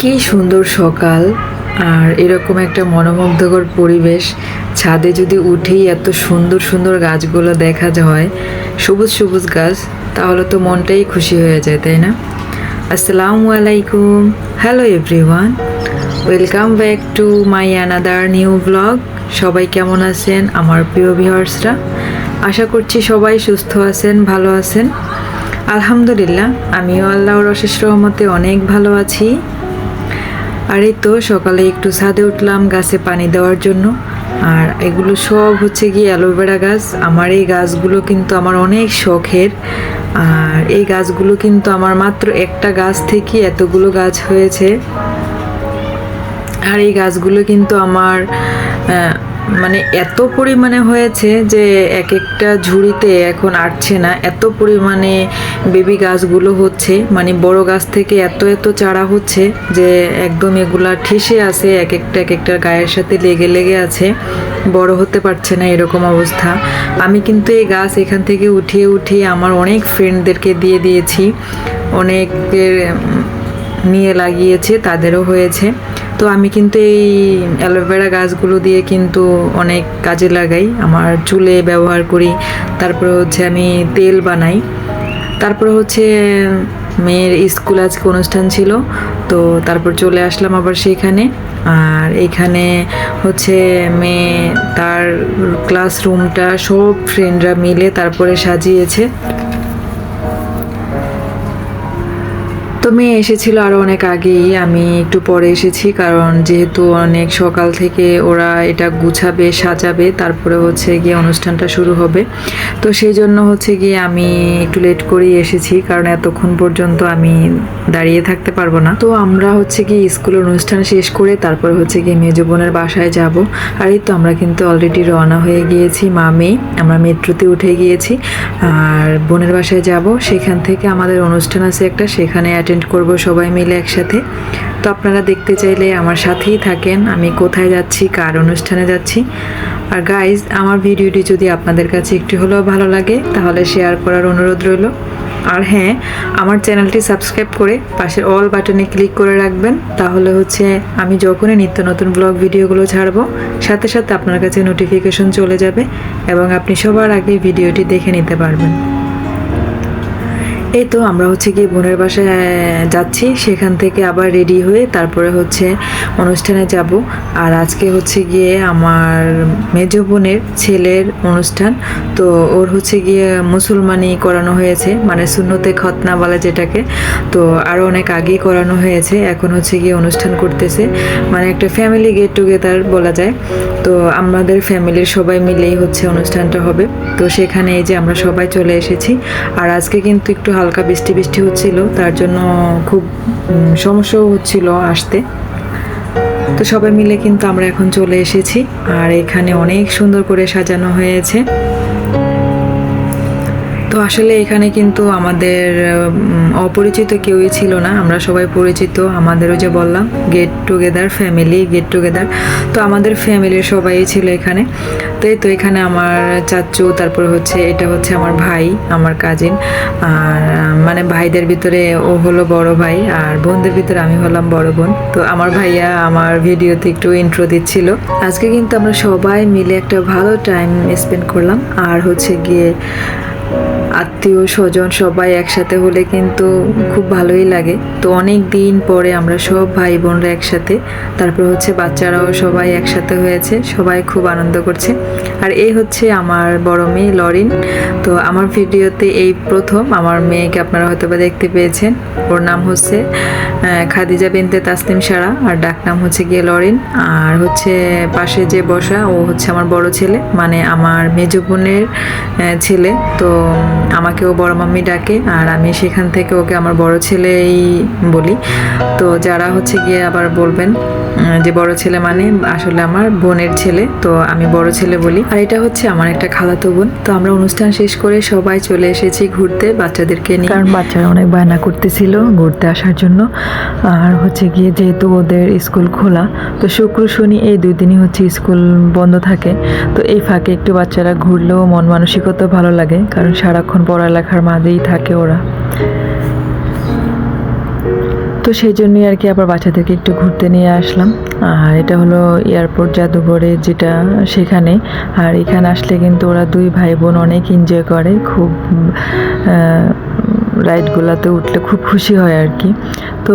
কি সুন্দর সকাল। আর এরকম একটা মনোমুগ্ধকর পরিবেশ, ছাদে যদি উঠেই এত সুন্দর সুন্দর গাছগুলো দেখা যায়, সবুজ সবুজ গাছ, তাহলে তো মনটাই খুশি হয়ে যায়, তাই না? আসসালামু আলাইকুম। Hello everyone welcome back to my another new blog সবাই কেমন আছেন? আমার প্রিয় ভিউয়ার্সরা আশা করছি সবাই সুস্থ আছেন, ভালো আছেন। আলহামদুলিল্লাহ, আমিও আল্লাহর অশেষ রহমতে অনেক ভালো আছি। আর এই তো সকালে একটু ছাদে উঠলাম, গাছে পানি দেওয়ার জন্য। আর এগুলো সব হচ্ছে গিয়ে অ্যালোভেরা গাছ। আমার এই গাছগুলো কিন্তু আমার অনেক শখের। আর এই গাছগুলো কিন্তু আমার মাত্র একটা গাছ থেকে এতগুলো গাছ হয়েছে। আর এই গাছগুলো কিন্তু আমার মানে এত পরিমাণে হয়েছে যে এক একটা ঝুড়িতে এখন আটছে না। এত পরিমাণে বেবি গাছগুলো হচ্ছে মানে বড় গাছ থেকে এত এত চারা হচ্ছে যে একদম এগুলা ঠেসে আছে এক একটা এক একটা গায়ের সাথে লেগে লেগে আছে। বড় হতে পারছে না এরকম অবস্থা। আমি কিন্তু এই গাছ এখান থেকে উঠিয়ে উঠিয়ে আমার অনেক ফ্রেন্ডদেরকে দিয়ে দিয়েছি। অনেকের নিয়ে লাগিয়েছে, তাদেরও হয়েছে। তো আমি কিন্তু এই অ্যালোভেরা গাছগুলো দিয়ে কিন্তু অনেক কাজে লাগাই। আমার চুলে ব্যবহার করি, তারপরে হচ্ছে আমি তেল বানাই। তারপরে হচ্ছে মেয়ের স্কুল আজকে অনুষ্ঠান ছিল, তো তারপর চলে আসলাম আবার সেখানে। আর এখানে হচ্ছে মেয়ে তার ক্লাসরুমটা সব ফ্রেন্ডরা মিলে তারপরে সাজিয়েছে। তো মেয়ে এসেছিল আরও অনেক আগেই, আমি একটু পরে এসেছি কারণ যেহেতু অনেক সকাল থেকে ওরা এটা গুছাবে, সাজাবে, তারপরে হচ্ছে গিয়ে অনুষ্ঠানটা শুরু হবে। তো সেই জন্য হচ্ছে গিয়ে আমি একটু লেট করেই এসেছি কারণ এতক্ষণ পর্যন্ত আমি দাঁড়িয়ে থাকতে পারব না। তো আমরা হচ্ছে কি স্কুলের অনুষ্ঠান শেষ করে তারপরে হচ্ছে গিয়ে মেজো বোনের বাসায় যাব। আর এই তো আমরা কিন্তু অলরেডি রওনা হয়ে গিয়েছি, মা মেয়ে, আমরা মেট্রোতে উঠে গিয়েছি। আর বোনের বাসায় যাব, সেখান থেকে আমাদের অনুষ্ঠান আছে একটা, সেখানে অ্যাটেন্ড করব সবাই মিলে একসাথে। তো আপনারা দেখতে চাইলে আমার সাথেই থাকেন। আমি কোথায় যাচ্ছি, কার অনুষ্ঠানে যাচ্ছি। আর গাইজ আমার ভিডিওটি যদি আপনাদের কাছে একটু হলেও ভালো লাগে, তাহলে শেয়ার করার অনুরোধ রইল। আর হ্যাঁ আমার চ্যানেলটি সাবস্ক্রাইব করে পাশের অল বাটনে ক্লিক করে রাখবেন। তাহলে হচ্ছে আমি যখনই নিত্য নতুন ব্লগ ভিডিওগুলো ছাড়বো, সাথে সাথে আপনার কাছে নোটিফিকেশন চলে যাবে এবং আপনি সবার আগে ভিডিওটি দেখে নিতে পারবেন। এই তো আমরা হচ্ছে গিয়ে বোনের বাসায় যাচ্ছি। সেখান থেকে আবার রেডি হয়ে তারপরে হচ্ছে অনুষ্ঠানে যাব। আর আজকে হচ্ছে গিয়ে আমার মেজ বোনের ছেলের অনুষ্ঠান। তো ওর হচ্ছে গিয়ে মুসলমানি করানো হয়েছে মানে শূন্যতে খতনা বলে যেটাকে। তো আরও অনেক আগেই করানো হয়েছে, এখন হচ্ছে গিয়ে অনুষ্ঠান করতেছে। মানে একটা ফ্যামিলি গেট টুগেদার বলা যায়। তো আমাদের ফ্যামিলির সবাই মিলেই হচ্ছে অনুষ্ঠানটা হবে। তো সেখানে এই যে আমরা সবাই চলে এসেছি। আর আজকে কিন্তু একটু হালকা বৃষ্টি বৃষ্টি হচ্ছিল, তার জন্য খুব সমস্যাও হচ্ছিল আসতে। তো সবাই মিলে কিন্তু আমরা এখন চলে এসেছি, আর এখানে অনেক সুন্দর করে সাজানো হয়েছে। তো আসলে এখানে কিন্তু আমাদের অপরিচিত কেউই ছিল না। আমরা সবাই পরিচিত, আমাদেরও যে বললাম get together family get together তো আমাদের ফ্যামিলির সবাই ছিল এখানে। তো এই তো এখানে আমার চাচু, তারপর হচ্ছে, এটা হচ্ছে আমার ভাই, আমার কাজিন আর মানে ভাইদের ভিতরে ও হলো বড় ভাই, আর বোনদের ভিতরে আমি হলাম বড় বোন। তো আমার ভাইয়া আমার ভিডিওতে একটু ইন্ট্রো দিচ্ছিল। আজকে কিন্তু আমরা সবাই মিলে একটা ভালো টাইম স্পেন্ড করলাম। আর হচ্ছে গিয়ে আত্মীয় স্বজন সবাই একসাথে হলে কিন্তু খুব ভালোই লাগে। তো অনেক দিন পরে আমরা সব ভাই বোনরা একসাথে, তারপর হচ্ছে বাচ্চারাও সবাই একসাথে হয়েছে, সবাই খুব আনন্দ করছে। আর এই হচ্ছে আমার বড় মেয়ে লরিন। তো আমার ভিডিওতে এই প্রথম, আমার মেয়েকে আপনারা হয়তো বা দেখতে পেয়েছেন। ওর নাম হচ্ছে খাদিজা বিনতে তাসলিম সারা, আর ডাক নাম হচ্ছে গিয়ে লরিন। আর হচ্ছে পাশে যে বসা, ও হচ্ছে আমার বড় ছেলে মানে আমার মেজ বোনের ছেলে। তো আমাকেও বড় মাম্মি ডাকে, আর আমি সেখান থেকে ওকে আমার বড় ছেলেই বলি। তো যারা হচ্ছে গিয়ে আবার বলবেন যে বড় ছেলে মানে আসলে আমার বোনের ছেলে, তো আমি বড় ছেলে বলি। আর এটা হচ্ছে আমার একটা খালাতো বোন। তো আমরা অনুষ্ঠান শেষ করে সবাই চলে এসেছি ঘুরতে বাচ্চাদেরকে নিয়ে। কারণ বাচ্চারা অনেক বায়না করতেছিল ঘুরতে আসার জন্য। আর হচ্ছে গিয়ে যেহেতু ওদের স্কুল খোলা, তো শুক্র, শনি এই দুই দিনই হচ্ছে স্কুল বন্ধ থাকে। তো এই ফাঁকে একটু বাচ্চারা ঘুরলেও মন মানসিকতা ভালো লাগে, কারণ সারাক্ষণ পড়ালেখার মাঝেই থাকে ওরা। তো সেই জন্যই আর কি আবার বাচ্চাদেরকে একটু ঘুরতে নিয়ে আসলাম। আর এটা হলো এয়ারপোর্ট জাদুঘরে যেটা সেখানে। আর এখানে আসলে কিন্তু ওরা দুই ভাই বোন অনেক এনজয় করে, খুব রাইডগুলোতে উঠলে খুব খুশি হয় আর কি। তো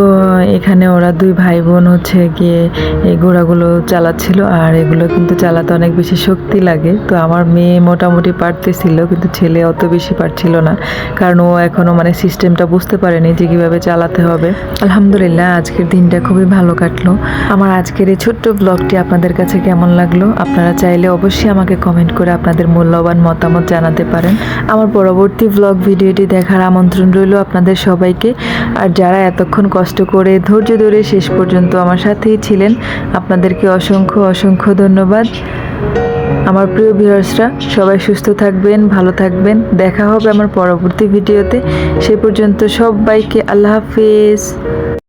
এখানে ওরা দুই ভাই বোন হচ্ছে গিয়ে এই ঘোড়াগুলো চালাচ্ছিল আর এগুলো কিন্তু চালাতে অনেক বেশি শক্তি লাগে। তো আমার মেয়ে মোটামুটি পারতেছিল কিন্তু ছেলে অত বেশি পারছিল না। কারণ ও এখনও মানে সিস্টেমটা বুঝতে পারেনি যে কীভাবে চালাতে হবে। আলহামদুলিল্লাহ, আজকের দিনটা খুবই ভালো কাটলো। আমার আজকের এই ছোট্ট ব্লগটি আপনাদের কাছে কেমন লাগল? আপনারা চাইলে অবশ্যই আমাকে কমেন্ট করে আপনাদের মূল্যবান মতামত জানাতে পারেন। আমার পরবর্তী ব্লগ ভিডিওটি দেখার আমন্ত্রণ রইল আপনাদের সবাইকে। আর যারা এতক্ষণ কষ্ট করে ধৈর্য ধরে শেষ পর্যন্ত আমার সাথেই ছিলেন, আপনাদেরকে অসংখ্য অসংখ্য ধন্যবাদ। আমার প্রিয় ভিউয়ার্সরা, সবাই সুস্থ থাকবেন, ভালো থাকবেন। দেখা হবে আমার পরবর্তী ভিডিওতে। সে পর্যন্ত সবাইকে আল্লাহ হাফিজ।